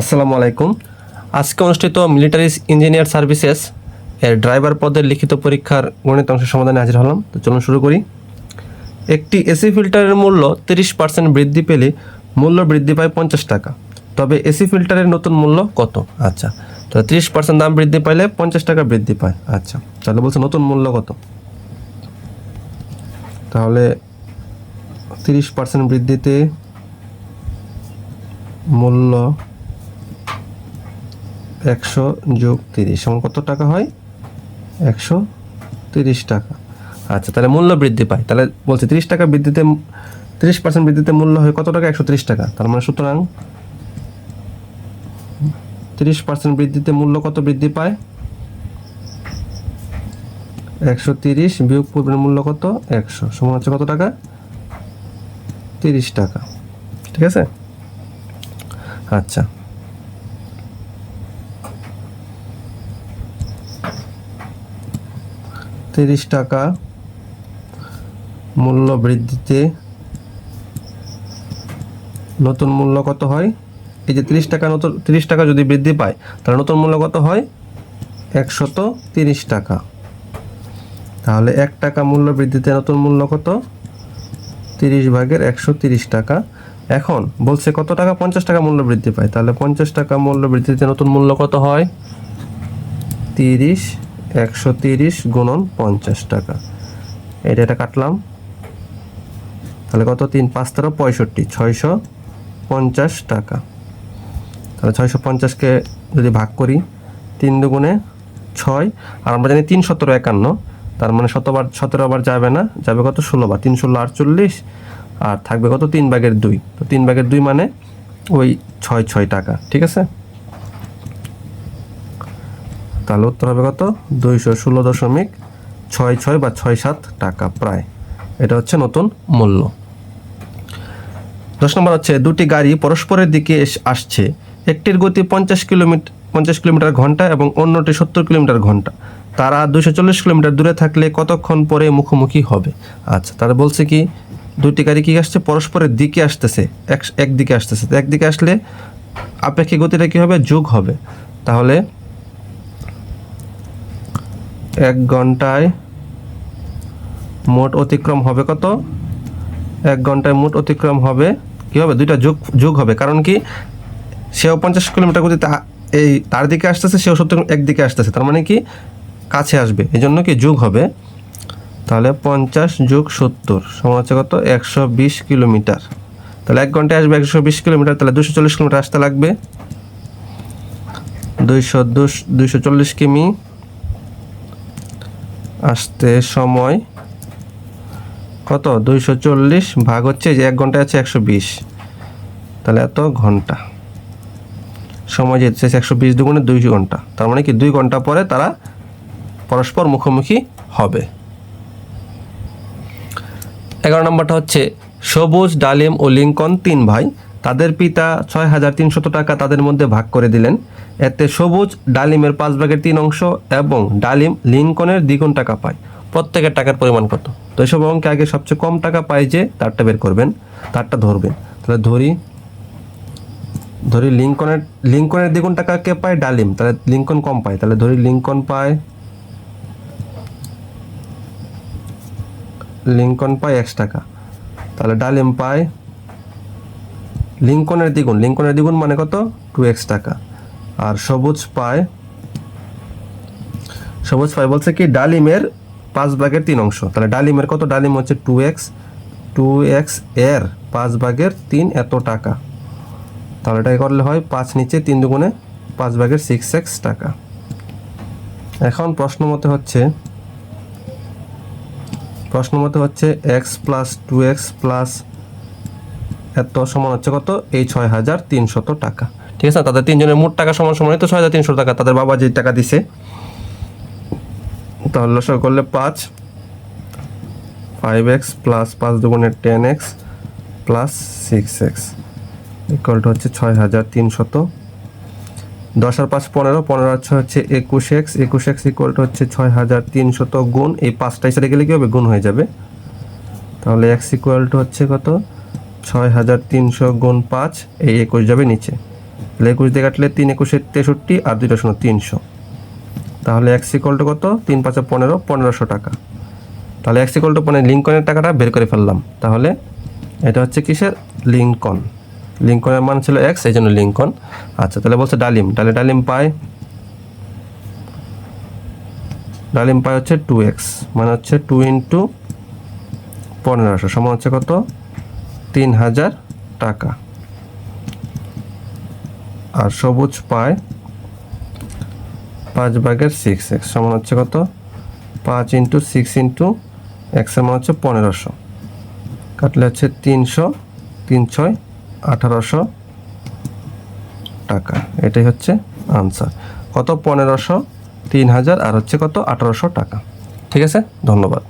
আসসালামু আলাইকুম। আজকে অনুষ্ঠিত মিলিটারি ইঞ্জিনিয়ার সার্ভিসেস এর ড্রাইভার পদের লিখিত পরীক্ষার গণিত অংশের সমাধানে হাজির হলাম। তো চলুন শুরু করি। একটি এসি ফিল্টারের মূল্য তিরিশ পার্সেন্ট বৃদ্ধি পেলে মূল্য বৃদ্ধি পায় পঞ্চাশ টাকা। তবে এসি ফিল্টারের নতুন মূল্য কত? আচ্ছা তো তিরিশ পার্সেন্ট দাম বৃদ্ধি পাইলে পঞ্চাশ টাকা বৃদ্ধি পায়। আচ্ছা তাহলে বলছে নতুন মূল্য কত? তাহলে তিরিশ পার্সেন্ট বৃদ্ধিতে মূল্য একশো যোগ তিরিশ, সমান কত টাকা হয়? একশো তিরিশ টাকা। আচ্ছা তাহলে মূল্য বৃদ্ধি পায়। তাহলে বলছে তিরিশ টাকা বৃদ্ধিতে, তিরিশ পার্সেন্ট বৃদ্ধিতে মূল্য হয় কত টাকা? একশো তিরিশ টাকা। তার মানে সুতরাং তিরিশ পার্সেন্ট বৃদ্ধিতে মূল্য কত বৃদ্ধি পায়? একশো তিরিশ বিয়োগ পূর্বের মূল্য কত? একশো। সমান হচ্ছে কত টাকা? তিরিশ টাকা। ঠিক আছে? আচ্ছা। তিরিশ টাকা মূল্য বৃদ্ধিতে। নতুন মূল্য কত হয়? এই যে তিরিশ টাকা নতুন, তিরিশ টাকা যদি বৃদ্ধি পায়, তাহলে নতুন মূল্য কত হয়? একশত তিরিশ টাকা। তাহলে এক টাকা মূল্য বৃদ্ধিতে নতুন মূল্য কত? তিরিশ ভাগের একশো তিরিশ টাকা। এখন বলছে কত টাকা? পঞ্চাশ টাকা মূল্য বৃদ্ধি পায়। তাহলে পঞ্চাশ টাকা মূল্য বৃদ্ধিতে নতুন মূল্য কত হয়? তিরিশ একশো তিরিশ গুণন পঞ্চাশ টাকা। এটা এটা কাটলাম। তাহলে কত? তিন পাঁচ তেরো পঁয়ষট্টি, ছয়শো পঞ্চাশ টাকা। তাহলে ছয়শো পঞ্চাশকে যদি ভাগ করি, তিন দুগুণে ছয়, আর আমরা জানি তিন সতেরো একান্ন, তার মানে শতবার, সতেরো বার যাবে না, যাবে কত? ষোলো বার। তিন ষোলো আটচল্লিশ, আর থাকবে কত? তিন ভাগের দুই। তো তিন ভাগের দুই মানে ওই ছয় ছয় টাকা, ঠিক আছে? তাহলে উত্তর হবে কত? দুইশো ষোলো দশমিক ছয় ছয় বা ছয় সাত টাকা প্রায়। এটা হচ্ছে নতুন মূল্য। দশ নম্বর হচ্ছে, দুটি গাড়ি পরস্পরের দিকে আসছে। একটির গতি পঞ্চাশ কিলোমিটার পঞ্চাশ কিলোমিটার ঘণ্টা এবং অন্যটি সত্তর কিলোমিটার ঘণ্টা। তারা দুশো চল্লিশ কিলোমিটার দূরে থাকলে কতক্ষণ পরে মুখোমুখি হবে? আচ্ছা তারা বলছে কি, দুটি গাড়ি কি আসছে? পরস্পরের দিকে আসতেছে, এক একদিকে আসতেছে। একদিকে আসলে আপেক্ষিক গতিটা কী হবে? যোগ হবে। তাহলে এক ঘন্টায় মোট অতিক্রম হবে কত? এক ঘন্টায় মোট অতিক্রম হবে, কি হবে? দুইটা যোগ যোগ হবে। কারণ কি? সেও পঞ্চাশ কিলোমিটার গতিতে এই তার দিকে আসতেছে, সেও সত্তর একদিকে আসতেছে। তার মানে কি? কাছে আসবে। এই জন্য কি যোগ হবে? তাহলে পঞ্চাশ যোগ সত্তর সমান হচ্ছে কত? একশো বিশ কিলোমিটার। তাহলে এক ঘন্টায় আসবে একশো বিশ কিলোমিটার, তাহলে দুশো চল্লিশ কিলোমিটার আসতে লাগবে। দুইশো দুশ চল্লিশ কিমি আসতে সময় কত? দুইশো চল্লিশ ভাগ হচ্ছে যে এক ঘন্টায় আছে একশো বিশ। তাহলে এত ঘণ্টা। সময় যেতে একশো বিশ দুগুণে দুই ঘণ্টা। তার মানে কি দুই ঘণ্টা পরে তারা পরস্পর মুখোমুখি হবে। এগারো নম্বরটা হচ্ছে সবুজ, ডালিম ও লিঙ্কন তিন ভাই। তাদের পিতা ছয় হাজার তিনশত টাকা তাদের মধ্যে ভাগ করে দিলেন। এতে সবুজ ডালিমের পাঁচ ভাগের তিন অংশ এবং ডালিম লিঙ্কনের দ্বিগুণ টাকা পায়। প্রত্যেকের টাকার পরিমাণ কত? তো এসব অঙ্কে আগে সবচেয়ে কম টাকা পায় যে তারটা বের করবেন, তারটা ধরবেন। তাহলে ধরি ধরি লিঙ্কনের লিঙ্কনের দ্বিগুণ টাকা কে পায়? ডালিম। তাহলে লিঙ্কন কম পায়। তাহলে ধরি লিঙ্কন পায় লিঙ্কন পায় একশো টাকা। তাহলে ডালিম পায় লিঙ্কনের দ্বিগুণ লিঙ্কনের দ্বিগুণ মানে কত? টু এক্স টাকা। আর সবুজ পায় সবুজ পায় বলছে কি? ডালিমের পাঁচ ভাগের তিন অংশ। তাহলে ডালিমের কত? ডালিম হচ্ছে টু এক্স টু এক্সের পাঁচ ভাগের তিন এত টাকা। তাহলে এটা করলে হয় পাঁচ নিচে তিন দুগুণে পাঁচ ভাগের সিক্স এক্স টাকা। এখন প্রশ্ন মতে হচ্ছে, প্রশ্ন মতে হচ্ছে x plus two x plus এত সমান হচ্ছে কত? এই ছয় হাজার তিনশত টাকা। ঠিক আছে? তাদের তিনজনের মোট টাকা সমান সমান তো ছয় হাজার তিনশো টাকা। তাদের বাবা যে টাকা দিছে, তাহলে লসা করলে পাঁচ ফাইভ এক্স প্লাস পাঁচ দুগুণের ten x plus six x equal to হচ্ছে ছয় হাজার তিনশত। দশ আর পাঁচ পনেরো পনেরো আর ছয় হচ্ছে একুশ এক্স একুশ এক্স ইকুয়াল টু হচ্ছে ছয় হাজার তিনশত গুণ। এই পাঁচটা হিসাবে গেলে কী হবে? গুণ হয়ে যাবে। তাহলে এক্স ইকুয়াল টু হচ্ছে কত? ছয় হাজার তিনশো গুণ পাঁচ, এই একুশ যাবে নিচে। তাহলে একুশ দিয়ে কাটলে তিন একুশে তেষট্টি আর দুইটা শূন্য তিনশো। তাহলে ইকল কত? তিন পাঁচে পনেরো, পনেরোশো টাকা। তাহলে এক্স ইকল পনেরো, লিঙ্কনের টাকাটা বের করে ফেললাম। তাহলে এটা হচ্ছে কিসের? লিঙ্কন। লিঙ্কনের মান ছিল এক্স এই জন্য লিঙ্কন। আচ্ছা তাহলে বলছে ডালিম। তাহলে ডালিম পায় ডালিম পায় হচ্ছে টু এক্স মানে হচ্ছে টু ইন্টু পনেরোশো। সমান হচ্ছে কত? তিন হাজার টাকা। আর সবুজ পায় পাঁচ ভাগের সিক্স এক্স সমান হচ্ছে কত? পাঁচ ইন্টু সিক্স ইন্টু এক্সের মান হচ্ছে পনেরোশো। কাটলে হচ্ছে তিনশো তিন ছয়, আঠারোশো টাকা। এটাই হচ্ছে আনসার কত? পনেরোশো তিন হাজার আর হচ্ছে কত? আঠারোশো টাকা। ঠিক আছে? ধন্যবাদ।